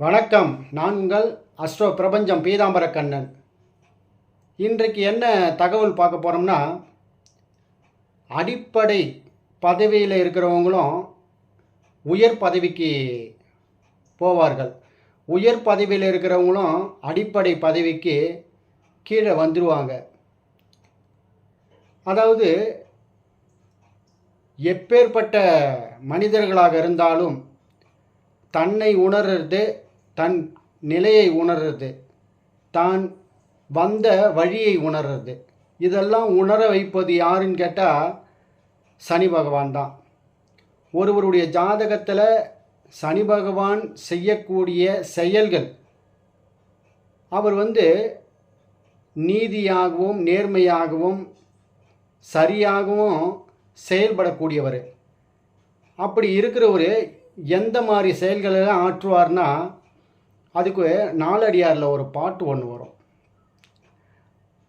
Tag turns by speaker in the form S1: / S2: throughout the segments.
S1: வணக்கம். நாங்கள் அஸ்ட்ரோ பிரபஞ்சம் பீதாம்பர கண்ணன். இன்றைக்கு என்ன தகவல் பார்க்க போகிறோம்னா அடிப்படை பதவியில் இருக்கிறவங்களும் உயர் பதவிக்கு போவார்கள். உயர் பதவியில் இருக்கிறவங்களும் அடிப்படை பதவிக்கு கீழே வந்துடுவாங்க அதாவது எப்பேற்பட்ட மனிதர்களாக இருந்தாலும் தன்னை உணர்றது தன் நிலையை உணர்றது தான் வந்த வழியை உணர்றது. இதெல்லாம் உணர வைப்பது யாருன்னு கேட்டால் சனி பகவான் தான். ஒருவருடைய ஜாதகத்தில் சனி பகவான் செய்யக்கூடிய செயல்கள் அவர் வந்து நீதியாகவும் நேர்மையாகவும் சரியாகவும் செயல்படக்கூடியவர். அப்படி இருக்கிறவர் எந்த மாதிரி செயல்களெல்லாம் ஆற்றுவார்னா அதுக்கு நாலடியாரில் ஒரு பாட்டு ஒன்று வரும்.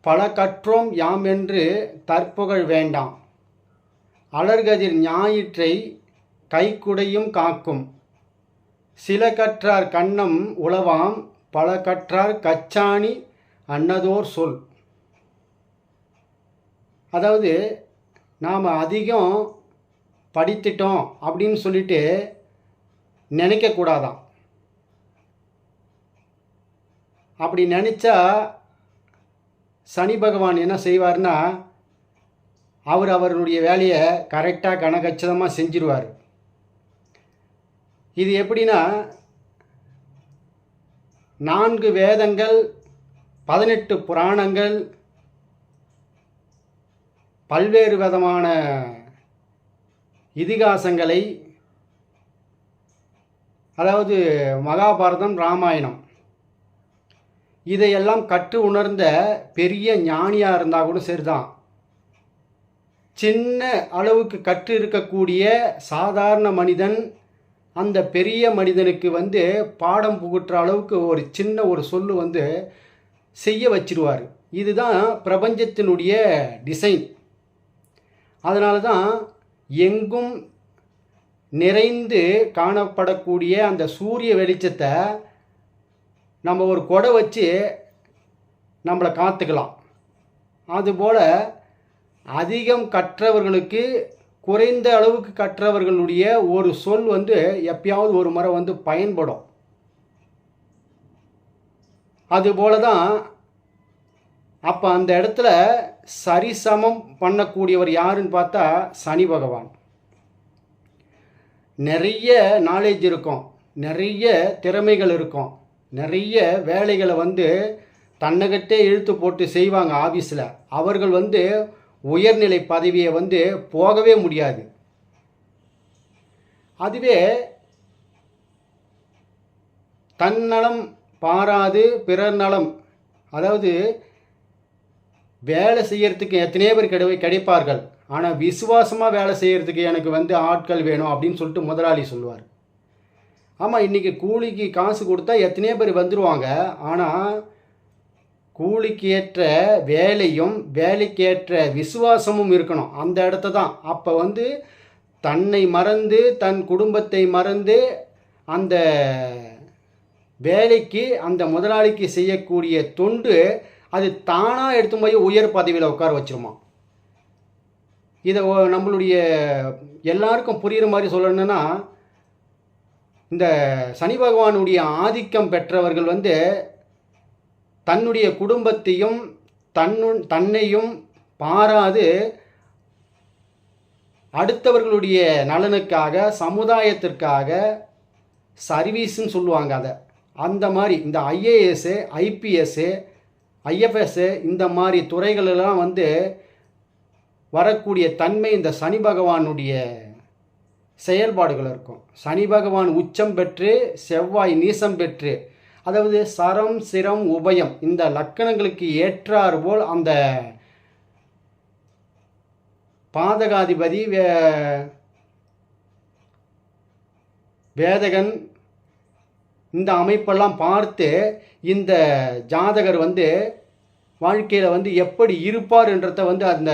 S1: பல கற்றோம் யாம் என்று தற்புகழ் வேண்டாம். அலர்கதிர் ஞாயிற்றை கைக்குடையும் காக்கும். சில கற்றார் கண்ணம் உளவாம் பல கற்றார் கச்சாணி அன்னதோர் சொல். அதாவது நாம் அதிகம் படித்துட்டோம் அப்படின்னு சொல்லிட்டு நினைக்கக்கூடாதாம் அப்படி நினச்சா சனி பகவான் என்ன செய்வார்னா அவர் அவருடைய வேலையை கரெக்டாக கணக்கச்சிதமாக செஞ்சிருவார். இது எப்படின்னா நான்கு வேதங்கள் பதினெட்டு புராணங்கள் பல்வேறு விதமான இதிகாசங்களை அதாவது மகாபாரதம் ராமாயணம். இதையெல்லாம் கற்று உணர்ந்த பெரிய ஞானியாக இருந்தால் கூட சரிதான். சின்ன அளவுக்கு கற்று இருக்கக்கூடிய சாதாரண மனிதன் அந்த பெரிய மனிதனுக்கு வந்து பாடம் புகுற்ற அளவுக்கு ஒரு சின்ன ஒரு சொல்லு வந்து செய்ய வச்சிருவார். இதுதான் பிரபஞ்சத்தினுடைய டிசைன். அதனால தான் எங்கும் நிறைந்து காணப்படக்கூடிய அந்த சூரிய வெளிச்சத்தை நம்ம ஒரு கொடை வச்சு நம்மளை காத்துக்கலாம். அதுபோல் அதிகம் கற்றவர்களுக்கு குறைந்த அளவுக்கு கற்றவர்களுடைய ஒரு சொல் வந்து எப்பயாவது ஒரு முறை வந்து பயன்படும். அதுபோல தான் அப்போ அந்த இடத்துல சரிசமம் பண்ணக்கூடியவர் யாருன்னு பார்த்தா சனி பகவான். நிறைய நாலேஜ் இருக்கும். நிறைய திறமைகள் இருக்கும். நிறைய வேலைகளை வந்து தன்னகட்டே இழுத்து போட்டு செய்வாங்க ஆஃபீஸில் அவர்கள் வந்து உயர்நிலை பதவியை வந்து போகவே முடியாது. அதுவே தன்னலம் பாராது பிறர் நலம். அதாவது வேலை செய்யறதுக்கு எத்தனையோ பேர் கிடை கிடைப்பார்கள். ஆனால் விசுவாசமாக வேலை செய்கிறதுக்கு எனக்கு வந்து ஆட்கள் வேணும் அப்படின்னு சொல்லிட்டு முதலாளி சொல்லுவார். ஆமாம் இன்றைக்கி கூலிக்கு காசு கொடுத்தா எத்தனையோ பேர் வந்துடுவாங்க ஆனால் கூலிக்கு ஏற்ற வேலையும் வேலைக்கேற்ற விசுவாசமும் இருக்கணும். அந்த இடத்த தான். அப்போ வந்து தன்னை மறந்து தன் குடும்பத்தை மறந்து அந்த வேலைக்கு அந்த முதலாளிக்கு செய்யக்கூடிய தொண்டு அது தானாக எடுத்து போய் உயர் பதவியில் உட்கார வச்சிருமா? இதை நம்மளுடைய எல்லாருக்கும் புரிகிற மாதிரி சொல்லணுன்னா இந்த சனி பகவானுடைய ஆதிக்கம் பெற்றவர்கள் வந்து தன்னுடைய குடும்பத்தையும் தன்னு தன்னையும் பாராது அடுத்தவர்களுடைய நலனுக்காக சமுதாயத்திற்காக சர்வீஸ்ன்னு சொல்லுவாங்க அதை. அந்த மாதிரி இந்த ஐஏஎஸ்ஸு ஐபிஎஸ்ஸு ஐஎஃப்எஸ்ஸு இந்த மாதிரி துறைகளெல்லாம் வந்து வரக்கூடிய தன்மை இந்த சனி பகவானுடைய செயல்பாடுகள் இருக்கும். சனி பகவான் உச்சம் பெற்று செவ்வாய் நீசம் பெற்று அதாவது சரம் சிரம் உபயம் இந்த லக்கணங்களுக்கு ஏற்றாறு போல் அந்த பாதகாதிபதி வே வேதகன் இந்த அமைப்பெல்லாம் பார்த்து இந்த ஜாதகர் வந்து வாழ்க்கையில் வந்து எப்படி இருப்பார் என்றதை வந்து அந்த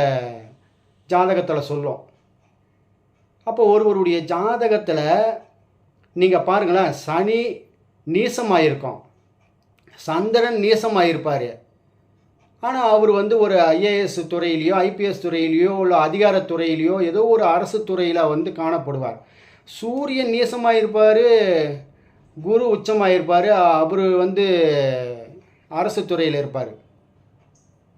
S1: ஜாதகத்தில் சொல்லும். அப்போ ஒருவருடைய ஜாதகத்தில் நீங்கள் பாருங்களேன் சனி நீசமாயிருக்கும். சந்திரன் நீசமாயிருப்பார். ஆனால் அவர் வந்து ஒரு ஐஏஎஸ் துறையிலையோ ஐபிஎஸ் துறையிலையோ இல்லை அதிகாரத்துறையிலையோ ஏதோ ஒரு அரசு துறையில் வந்து காணப்படுவார். சூரியன் நீசமாக இருப்பார் குரு உச்சமாக இருப்பார் அவர் வந்து அரசு துறையில் இருப்பார்.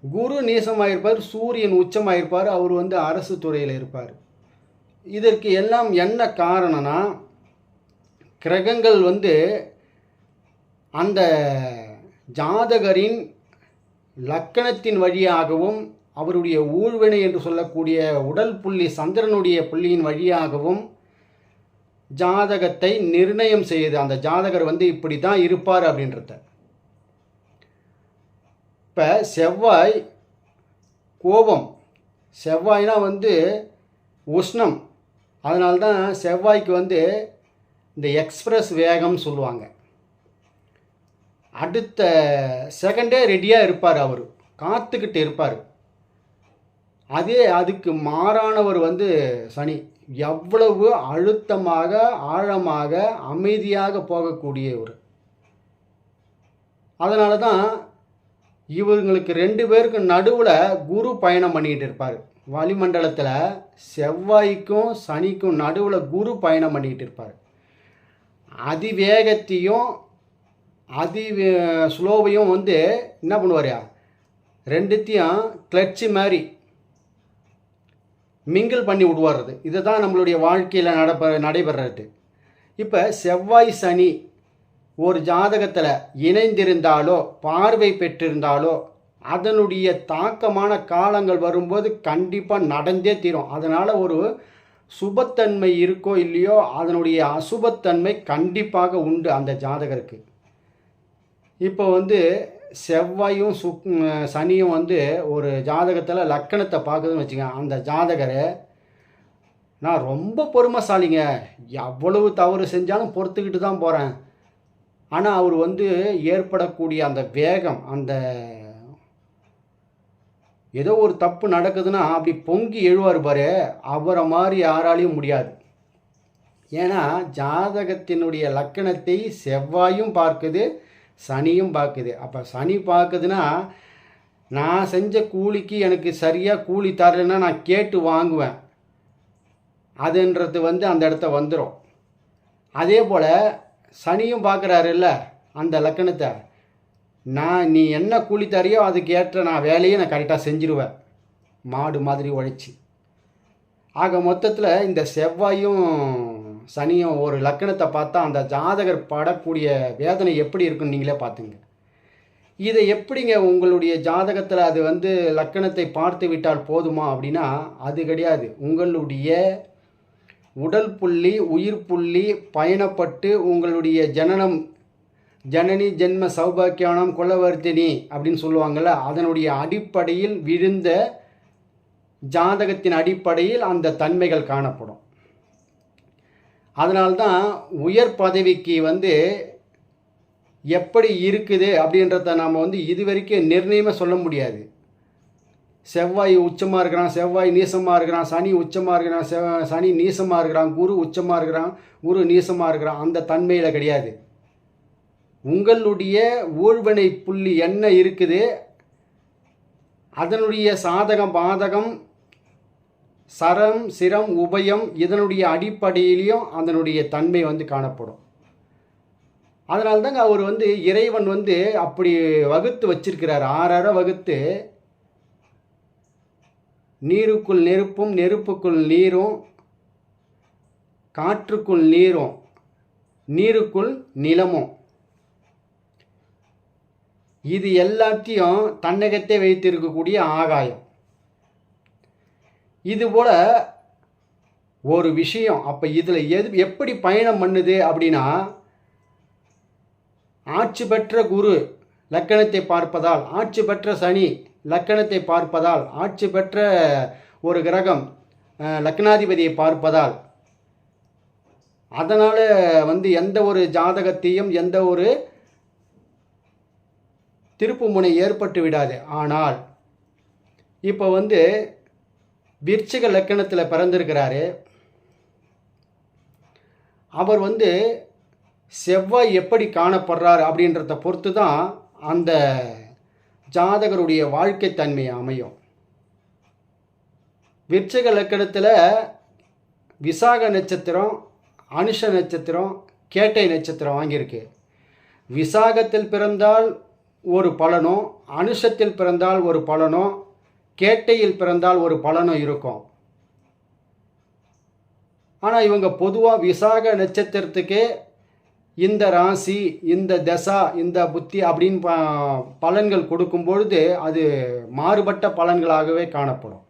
S1: குரு நீசமாக இருப்பார் சூரியன் உச்சமாக இருப்பார் அவர் வந்து அரசு துறையில் இருப்பார். இதற்கு எல்லாம் என்ன காரணம்னா கிரகங்கள் வந்து அந்த ஜாதகரின் லக்கணத்தின் வழியாகவும் அவருடைய ஊழ்வினை என்று சொல்லக்கூடிய உடல் புள்ளி சந்திரனுடைய புள்ளியின் வழியாகவும் ஜாதகத்தை நிர்ணயம் செய்யுது அந்த ஜாதகர் வந்து இப்படி தான் இருப்பார் அப்படின்றத. இப்போ செவ்வாய் கோபம். செவ்வாய்னா வந்து உஷ்ணம். அதனால தான் செவ்வாய்க்கு வந்து இந்த எக்ஸ்ப்ரெஸ் வேகம்னு சொல்லுவாங்க. அடுத்த செகண்டே ரெடியாக இருப்பார் அவர். காத்துக்கிட்டு இருப்பார். அதே அதுக்கு மாறானவர் வந்து சனி. எவ்வளவு அழுத்தமாக ஆழமாக அமைதியாக போகக்கூடியவர் அதனால தான் இவங்களுக்கு ரெண்டு பேருக்கு நடுவில் குரு பயணம் பண்ணிக்கிட்டு இருப்பார். வளிமண்டலத்தில் செவ்வாய்க்கும் சனிக்கும் நடுவில் குரு பயணம் பண்ணிக்கிட்டு இருப்பார். அதிவேகத்தையும் அதி ஸ்லோவையும் வந்து என்ன பண்ணுவார்? ரெண்டுத்தையும் கிளட்சி மாதிரி மிங்கிள் பண்ணி விடுவார்றது இதை தான் நம்மளுடைய வாழ்க்கையில் நடப்ப நடைபெறது இப்போ செவ்வாய் சனி ஒரு ஜாதகத்தில் இணைந்திருந்தாலோ பார்வை பெற்றிருந்தாலோ அதனுடைய தாக்கமான காலங்கள் வரும்போது கண்டிப்பாக நடந்தே தீரும். அதனால் ஒரு சுபத்தன்மை இருக்கோ இல்லையோ அதனுடைய அசுபத்தன்மை கண்டிப்பாக உண்டு அந்த ஜாதகருக்கு. இப்போ வந்து செவ்வாயும் சுக் சனியும் வந்து ஒரு ஜாதகத்தில் லக்கணத்தை பார்க்குதுன்னு வச்சுங்க அந்த ஜாதகரை நான் ரொம்ப பொறுமைசாலிங்க. எவ்வளவு தவறு செஞ்சாலும் பொறுத்துக்கிட்டு தான் போகிறேன் ஆனால் அவர் வந்து ஏற்படக்கூடிய அந்த வேகம் அந்த ஏதோ ஒரு தப்பு நடக்குதுன்னா அப்படி பொங்கி எழுவார் பாரு. அவரை மாதிரி யாராலையும் முடியாது. ஏன்னா ஜாதகத்தினுடைய லக்கணத்தை செவ்வாயும் பார்க்குது சனியும் பார்க்குது. அப்போ சனி பார்க்குதுன்னா நான் செஞ்ச கூலிக்கு எனக்கு சரியாக கூலி தரலைன்னா நான் கேட்டு வாங்குவேன். அதுன்றது வந்து அந்த இடத்த வந்துடும் அதே போல் சனியும் பார்க்குறாருல்ல அந்த லக்கணத்தை. நான் நீ என்ன கூலி தரியோ அதுக்கு ஏற்ற நான் வேலையை நான் கரெக்டாக செஞ்சிருவேன். மாடு மாதிரி உழைச்சி. ஆக மொத்தத்தில் இந்த செவ்வாயும் சனியும் ஒரு லக்கணத்தை பார்த்தா அந்த ஜாதகர் படக்கூடிய வேதனை எப்படி இருக்குன்னு நீங்களே பார்த்துங்க. இதை எப்படிங்க உங்களுடைய ஜாதகத்தில் அது வந்து லக்கணத்தை பார்த்து விட்டால் போதுமா அப்படின்னா அது கிடையாது. உங்களுடைய உடல் புள்ளி உயிர் புள்ளி பயணப்பட்டு உங்களுடைய ஜனனம் ஜனனி ஜென்ம சௌபாக்கியானம் குலவர்த்தினி அப்படின்னு சொல்லுவாங்கள்ல அதனுடைய அடிப்படையில் விழுந்த ஜாதகத்தின் அடிப்படையில் அந்த தன்மைகள் காணப்படும். அதனால்தான் உயர் பதவிக்கு வந்து எப்படி இருக்குது அப்படின்றத நாம் வந்து இது வரைக்கும் நிர்ணயமாக சொல்ல முடியாது. செவ்வாய் உச்சமாக இருக்கிறான் செவ்வாய் நீசமாக இருக்கிறான் சனி உச்சமாக இருக்கிறான் செவ் சனி நீசமாக இருக்கிறான் குரு உச்சமாக இருக்கிறான் குரு நீசமாக இருக்கிறான் அந்த தன்மையில் கிடையாது. உங்களுடைய ஊழ்வினை புள்ளி என்ன இருக்குது? அதனுடைய சாதகம் பாதகம் சரம் சிரம் உபயம் இதனுடைய அடிப்படையிலையும் அதனுடைய தன்மை வந்து காணப்படும். அதனால தாங்க அவர் வந்து இறைவன் வந்து அப்படி வகுத்து வச்சிருக்கிறார். ஆறார வகுத்து நீருக்குள் நெருப்பும் நெருப்புக்குள் நீரும் காற்றுக்குள் நீரும் நீருக்குள் நிலமும். இது எல்லாத்தையும் தன்னகத்தை வைத்திருக்கக்கூடிய ஆகாயம். இதுபோல் ஒரு விஷயம் அப்போ இதில் எது எப்படி பயணம் பண்ணுது அப்படின்னா ஆட்சி பெற்ற குரு லக்கணத்தை பார்ப்பதால் ஆட்சி பெற்ற சனி லக்கணத்தை பார்ப்பதால் ஆட்சி பெற்ற ஒரு கிரகம் லக்னாதிபதியை பார்ப்பதால் அதனால் வந்து எந்த ஒரு ஜாதகத்தையும் எந்த ஒரு திருப்பு முனை ஏற்பட்டு விடாது. ஆனால் இப்போ வந்து விருச்சிக லக்கணத்தில் பிறந்திருக்கிறாரு. அவர் வந்து செவ்வாய் எப்படி காணப்படுறார் அப்படின்றத பொறுத்து தான் அந்த ஜாதகருடைய வாழ்க்கை தன்மை அமையும். விருச்சக லக்கணத்தில் விசாக நட்சத்திரம் அனுஷ நட்சத்திரம் கேட்டை நட்சத்திரம் வாங்கியிருக்கு. விசாகத்தில் பிறந்தால் ஒரு பலனும் அனுஷத்தில் பிறந்தால் ஒரு பலனும் கேட்டையில் பிறந்தால் ஒரு பலனும் இருக்கும். ஆனால் இவங்க பொதுவாக விசாக நட்சத்திரத்துக்கே இந்த ராசி இந்த தசா இந்த புத்தி அப்படின்னு ப பலன்கள் கொடுக்கும் பொழுது அது மாறுபட்ட பலன்களாகவே காணப்படும்.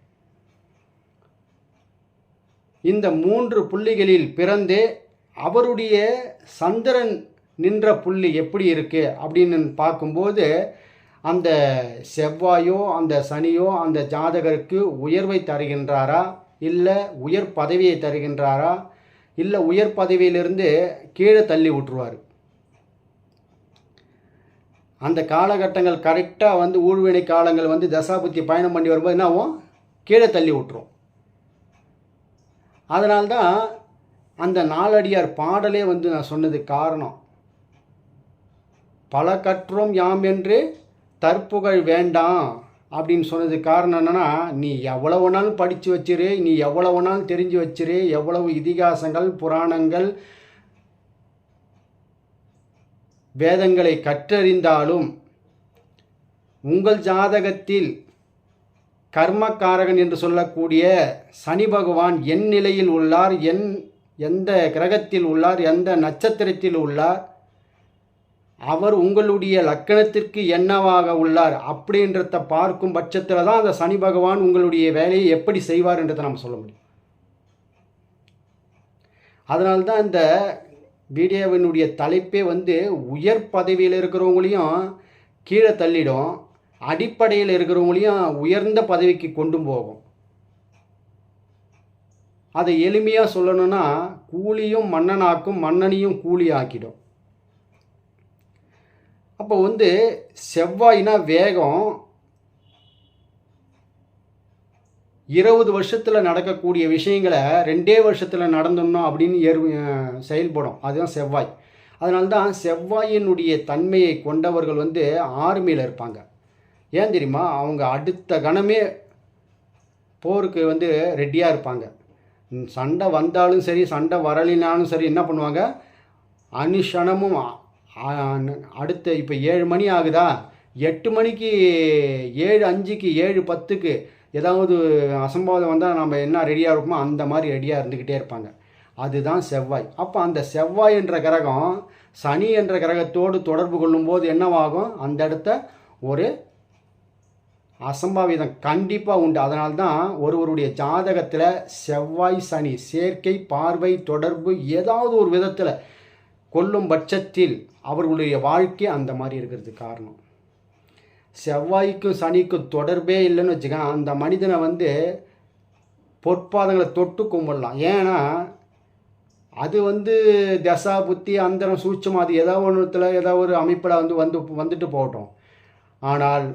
S1: இந்த மூன்று புள்ளிகளில் பிறந்தே அவருடைய சந்திரன் நின்ற புள்ளி எப்படி இருக்குது அப்படின்னு பார்க்கும்போது அந்த செவ்வாயோ அந்த சனியோ அந்த ஜாதகருக்கு உயர்வை தருகின்றாரா? இல்லை உயர் பதவியை தருகின்றாரா? இல்லை உயர் பதவியிலிருந்து கீழே தள்ளி விட்டுருவார். அந்த காலகட்டங்கள் கரெக்டாக வந்து ஊழ்வினை காலங்கள் வந்து தசாபுத்தி பயணம் பண்ணி வரும்போது என்ன ஆகும் கீழே தள்ளி விட்டுரும். அதனால்தான் அந்த நாலடியார் பாடலே வந்து நான் சொன்னது காரணம். பல கற்றோம் யாம் என்று தற்புகழ் வேண்டாம். அப்படின்னு சொன்னது காரணம் என்னென்னா நீ எவ்வளவு வேணாலும் படித்து வச்சிரு நீ எவ்வளவு வேணாலும் தெரிஞ்சு வச்சிரு எவ்வளவு இதிகாசங்கள் புராணங்கள் வேதங்களை கற்றறிந்தாலும் உங்கள் ஜாதகத்தில் கர்மக்காரகன் என்று சொல்லக்கூடிய சனி பகவான் என் நிலையில் உள்ளார் என் எந்த கிரகத்தில் உள்ளார் எந்த நட்சத்திரத்தில் உள்ளார் அவர் உங்களுடைய லக்கணத்திற்கு என்னவாக உள்ளார் அப்படின்றத பார்க்கும் பட்சத்தில் தான் அந்த சனி பகவான் உங்களுடைய வேலையை எப்படி செய்வார் என்றதை நம்ம சொல்ல முடியும். அதனால்தான் இந்த வீடியோவினுடைய தலைப்பே வந்து உயர் பதவியில் இருக்கிறவங்களையும் கீழே தள்ளிடும் அடிப்படையில் இருக்கிறவங்களையும் உயர்ந்த பதவிக்கு கொண்டு போகும். அதை எளிமையாக சொல்லணும்னா கூலியும் மன்னனாக்கும் மன்னனையும் கூலி ஆக்கிடும். அப்போ வந்து செவ்வாய்னா வேகம் இருபது வருஷத்தில் நடக்கக்கூடிய விஷயங்களை ரெண்டே வருஷத்தில் நடந்துடணும் அப்படின்னு ஏறு செயல்படும். அதுதான் செவ்வாய். அதனால தான் செவ்வாயினுடைய தன்மையை கொண்டவர்கள் வந்து ஆர்மியில் இருப்பாங்க. ஏன் தெரியுமா? அவங்க அடுத்த கணமே போருக்கு வந்து ரெடியாக இருப்பாங்க. சண்டை வந்தாலும் சரி சண்டை வரலினாலும் சரி என்ன பண்ணுவாங்க? அனுஷணமும் அடுத்த இப்போ ஏழு மணி ஆகுதா? எட்டு மணிக்கு ஏழு அஞ்சுக்கு ஏழு பத்துக்கு ஏதாவது அசம்பாவிதம் வந்தால் நம்ம என்ன ரெடியாக இருக்குமோ அந்த மாதிரி ரெடியாக இருந்துக்கிட்டே இருப்பாங்க. அதுதான் செவ்வாய். அப்போ அந்த செவ்வாய் என்ற கிரகம் சனி என்ற கிரகத்தோடு தொடர்பு கொள்ளும்போது என்னவாகும்? அந்த இடத்த ஒரு அசம்பாவிதம் கண்டிப்பாக உண்டு. அதனால் தான் ஒருவருடைய ஜாதகத்தில் செவ்வாய் சனி சேர்க்கை பார்வை தொடர்பு ஏதாவது ஒரு விதத்தில் கொல்லும் பட்சத்தில் அவர்களுடைய வாழ்க்கை அந்த மாதிரி இருக்கிறதுக்கு காரணம். செவ்வாய்க்கும் சனிக்கும் தொடர்பே இல்லைன்னு வச்சுக்கோங்க. அந்த மனிதனை வந்து பொற்பாதங்களை தொட்டு கும்பிடலாம். ஏன்னா அது வந்து தசா புத்தி அந்தரம் சூட்சம் அது ஏதோ ஒன்றுத்தில் ஏதோ ஒரு அமைப்பில் வந்து வந்து வந்துட்டு போகட்டும். ஆனால்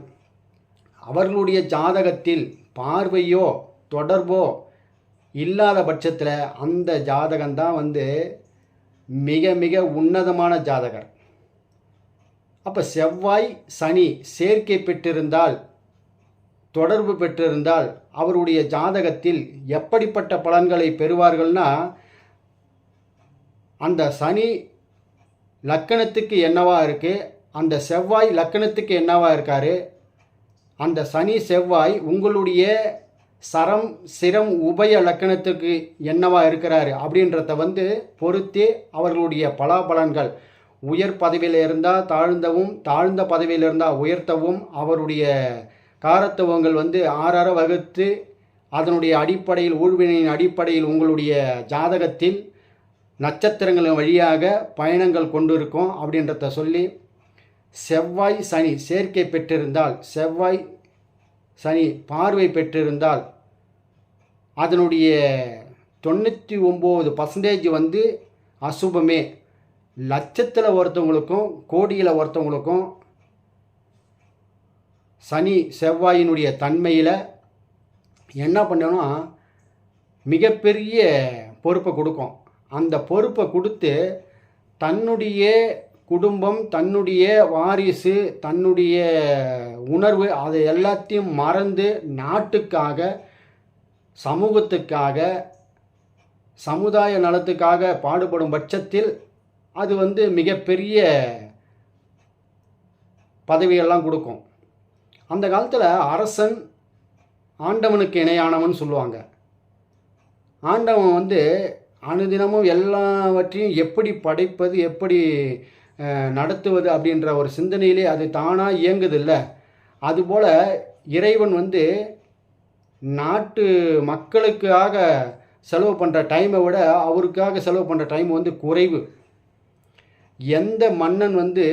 S1: அவர்களுடைய ஜாதகத்தில் பார்வையோ தொடர்போ இல்லாத பட்சத்தில் அந்த ஜாதகம்தான் வந்து மிக மிக உன்னதமான ஜாதகர். அப்போ செவ்வாய் சனி சேர்க்கை பெற்றிருந்தால் தொடர்பு பெற்றிருந்தால் அவருடைய ஜாதகத்தில் எப்படிப்பட்ட பலன்களை பெறுவார்கள்னா அந்த சனி லக்கணத்துக்கு என்னவா இருக்குது அந்த செவ்வாய் லக்கணத்துக்கு என்னவா இருக்காரு அந்த சனி செவ்வாய் உங்களுடைய சரம் சிரம் உபய லக்கணத்துக்கு என்னவா இருக்கிறாரு அப்படின்றத வந்து பொறுத்தே அவர்களுடைய பலாபலன்கள். உயர் பதவியில் இருந்தால் தாழ்ந்தவும் தாழ்ந்த பதவியில் இருந்தால் உயர்த்தவும் அவருடைய காரத்துவங்கள் வந்து ஆறார வகுத்து அதனுடைய அடிப்படையில் ஊழ்வினையின் அடிப்படையில் உங்களுடைய ஜாதகத்தில் நட்சத்திரங்களின் வழியாக பயணங்கள் கொண்டிருக்கும் அப்படின்றத சொல்லி செவ்வாய் சனி சேர்க்கை பெற்றிருந்தால் செவ்வாய் சனி பார்வை பெற்றிருந்தால் அதனுடைய தொண்ணூற்றி ஒம்பது பர்சன்டேஜ் வந்து அசுபமே. லட்சத்தில் ஒருத்தவங்களுக்கும் கோடியில் ஒருத்தவங்களுக்கும் சனி செவ்வாயினுடைய தன்மையில் என்ன பண்ணணும்னா மிகப்பெரிய பொறுப்பை கொடுக்கும். அந்த பொறுப்பை கொடுத்து தன்னுடைய குடும்பம் தன்னுடைய வாரிசு தன்னுடைய உணர்வு அதை எல்லாத்தையும் மறந்து நாட்டுக்காக சமூகத்துக்காக சமுதாய நலத்துக்காக பாடுபடும் பட்சத்தில் அது வந்து மிகப்பெரிய பதவியெல்லாம் கொடுக்கும். அந்த காலத்தில் அரசன் ஆண்டவனுக்கு இணையானவன் சொல்லுவாங்க. ஆண்டவன் வந்து அனுதினமும் எல்லாவற்றையும் எப்படி படைப்பது எப்படி நடத்துவது அப்படின்ற ஒரு சிந்தனையிலே அது தானாக இயங்குதில்ல. அதுபோல் இறைவன் வந்து நாட்டு மக்களுக்காக செலவு பண்ணுற டைமை விட அவருக்காக செலவு பண்ணுற டைம் வந்து குறைவு. எந்த மன்னன் வந்து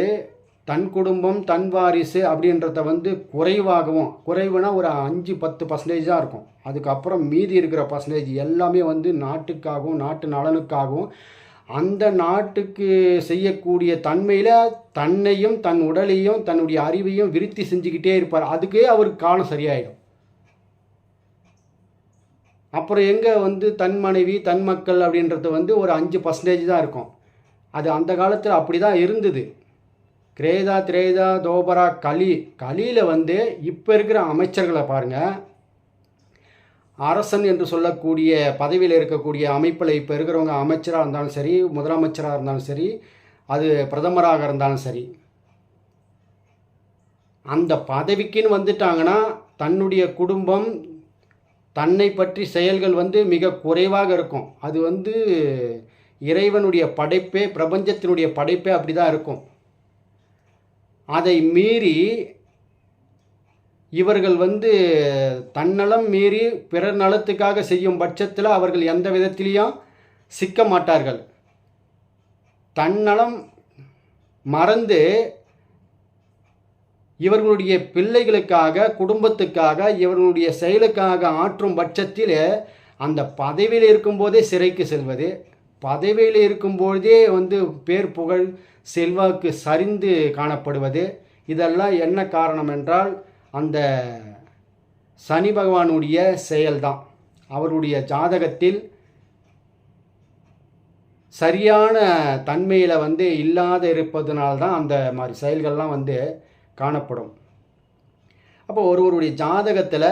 S1: தன் குடும்பம் தன் வாரிசு அப்படின்றத வந்து குறைவாகவும் குறைவுனா ஒரு அஞ்சு பத்து பர்சன்டேஜ் தான் இருக்கும். அதுக்கப்புறம் மீதி இருக்கிற பர்சன்டேஜ் எல்லாமே வந்து நாட்டுக்காகவும் நாட்டு நலனுக்காகவும் அந்த நாட்டுக்கு செய்யக்கூடிய தன்மையில் தன்னையும் தன் உடலையும் தன்னுடைய அறிவையும் விருத்தி செஞ்சுக்கிட்டே இருப்பார். அதுக்கே அவருக்கு காலம் சரியாயிடும். அப்புறம் எங்கே வந்து தன் மனைவி தன் மக்கள் அப்படின்றது வந்து ஒரு அஞ்சு பர்சன்டேஜ் தான் இருக்கும். அது அந்த காலத்தில் அப்படி தான் இருந்தது. கிரேதா திரேதா தோபரா களி களியில் வந்து இப்போ இருக்கிற அமைச்சர்களை பாருங்கள் அரசன் என்று சொல்லக்கூடிய பதவியில் இருக்கக்கூடிய அமைப்பில் இப்போ இருக்கிறவங்க அமைச்சராக இருந்தாலும் சரி முதலமைச்சராக இருந்தாலும் சரி அது பிரதமராக இருந்தாலும் சரி அந்த பதவிக்குன்னு வந்துட்டாங்கன்னா தன்னுடைய குடும்பம் தன்னை பற்றி செயல்கள் வந்து மிக குறைவாக இருக்கும். அது வந்து இறைவனுடைய படைப்பே பிரபஞ்சத்தினுடைய படைப்பே அப்படி தான் இருக்கும். அதை மீறி இவர்கள் வந்து தன்னலம் மீறி பிறர் நலத்துக்காக செய்யும் பட்சத்தில் அவர்கள் எந்த விதத்திலையும் சிக்க மாட்டார்கள். தன்னலம் மறந்து இவர்களுடைய பிள்ளைகளுக்காக குடும்பத்துக்காக இவர்களுடைய செயலுக்காக ஆற்றும் பட்சத்தில் அந்த பதவியில் இருக்கும்போதே சிறைக்கு செல்வது பதவியில் இருக்கும்போதே வந்து பேர் புகழ் செல்வாக்கு சரிந்து காணப்படுவது இதெல்லாம் என்ன காரணம் என்றால் அந்த சனி பகவானுடைய செயல்தான். அவருடைய ஜாதகத்தில் சரியான தன்மையில் வந்து இல்லாத இருப்பதனால்தான் அந்த மாதிரி செயல்கள்லாம் வந்து காணப்படும். அப்போ ஒருவருடைய ஜாதகத்தில்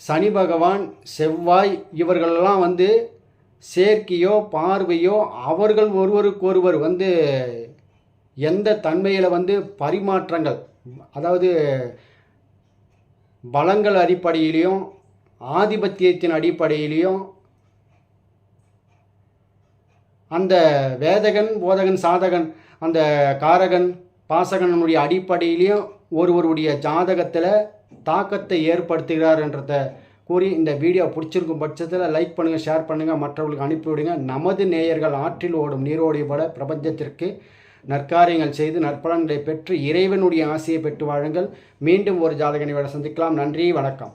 S1: சனி பகவான் செவ்வாய் இவர்களெல்லாம் வந்து சேர்க்கையோ பார்வையோ அவர்கள் ஒருவருக்கொருவர் வந்து எந்த தன்மையில் வந்து பரிமாற்றங்கள் அதாவது பலங்கள் அடிப்படையிலையும் ஆதிபத்தியத்தின் அடிப்படையிலையும் அந்த வேதகன் போதகன் சாதகன் அந்த காரகன் பாசகனுடைய அடிப்படையிலையும் ஒருவருடைய ஜாதகத்தில் தாக்கத்தை ஏற்படுத்துகிறார்ன்றத கூறி இந்த வீடியோ பிடிச்சிருக்கும் பட்சத்தில் லைக் பண்ணுங்கள் ஷேர் பண்ணுங்கள் மற்றவர்களுக்கு அனுப்பிவிடுங்க நமது நேயர்கள் ஆற்றில் ஓடும் நீரோடி போல பிரபஞ்சத்திற்கு நற்காரியங்கள் செய்து நற்பலன்களை பெற்று இறைவனுடைய ஆசையை பெற்று வாழுங்கள். மீண்டும் ஒரு ஜாதகனை விட சந்திக்கலாம். நன்றி வணக்கம்.